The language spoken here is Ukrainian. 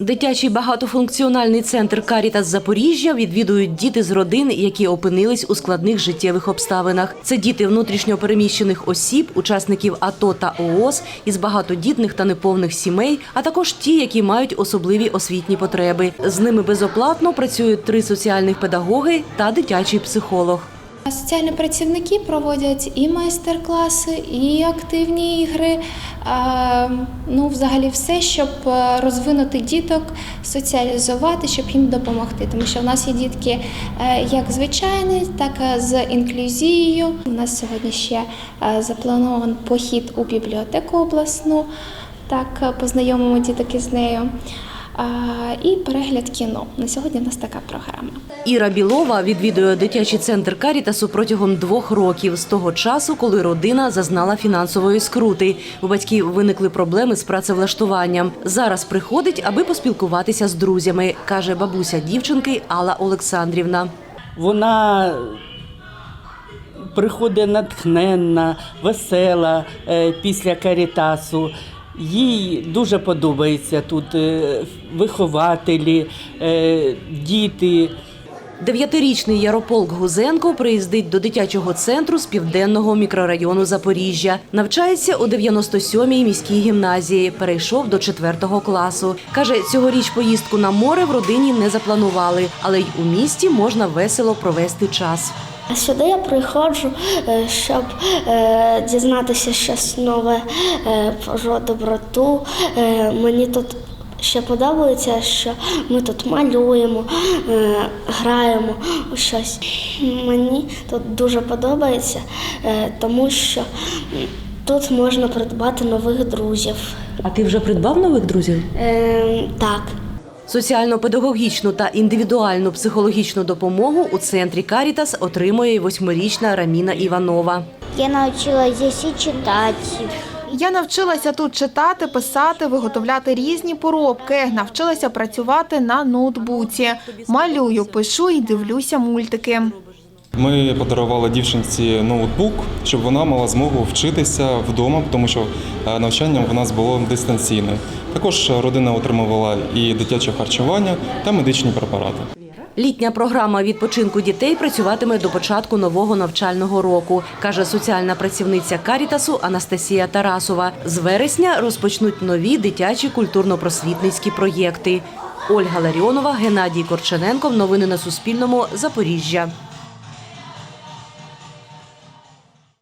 Дитячий багатофункціональний центр Карітас Запоріжжя відвідують діти з родин, які опинились у складних життєвих обставинах. Це діти внутрішньо переміщених осіб, учасників АТО та ООС із багатодітних та неповних сімей, а також ті, які мають особливі освітні потреби. З ними безоплатно працюють три соціальних педагоги та дитячий психолог. Соціальні працівники проводять і майстер-класи, і активні ігри. Ну, взагалі, все, щоб е, розвинути діток, соціалізувати, щоб їм допомогти. Тому що в нас є дітки е, як звичайні, так і з інклюзією. У нас сьогодні ще е, запланований похід у бібліотеку обласну. Так, е, познайомимо діток із нею. І перегляд кіно. На сьогодні в нас така програма. Іра Білова відвідує дитячий центр Карітасу протягом двох років з того часу, коли родина зазнала фінансової скрути. У батьків виникли проблеми з працевлаштуванням. Зараз приходить, аби поспілкуватися з друзями, каже бабуся дівчинки Алла Олександрівна. Вона приходить натхненна, весела е, після карітасу. Їй дуже подобається тут е, вихователі, е, діти. Дев'ятирічний Ярополк Гузенко приїздить до дитячого центру з південного мікрорайону Запоріжжя. Навчається у 97-й міській гімназії. Перейшов до 4-го класу. Каже, цьогоріч поїздку на море в родині не запланували, але й у місті можна весело провести час. Сюди я приходжу, е, щоб е, дізнатися щось нове е, про доброту. Мені тут ще подобається, що ми тут малюємо, граємо у щось. Мені тут дуже подобається, тому що тут можна придбати нових друзів. А ти вже придбав нових друзів? Е, Так. Соціально-педагогічну та індивідуальну психологічну допомогу у центрі Карітас отримує восьмирічна Раміна Іванова. Я навчилася читати. Я навчилася тут читати, писати, виготовляти різні поробки. Навчилася працювати на ноутбуці. Малюю, пишу і дивлюся мультики. Ми подарували дівчинці ноутбук, щоб вона мала змогу вчитися вдома, тому що е, навчання в нас було дистанційне. Також родина отримувала і дитяче харчування та медичні препарати. Літня програма відпочинку дітей працюватиме до початку нового навчального року, каже соціальна працівниця Карітасу Анастасія Тарасова. З вересня розпочнуть нові дитячі культурно-просвітницькі проєкти. Ольга Ларіонова, Геннадій Корчененко. Новини на Суспільному. Запоріжжя.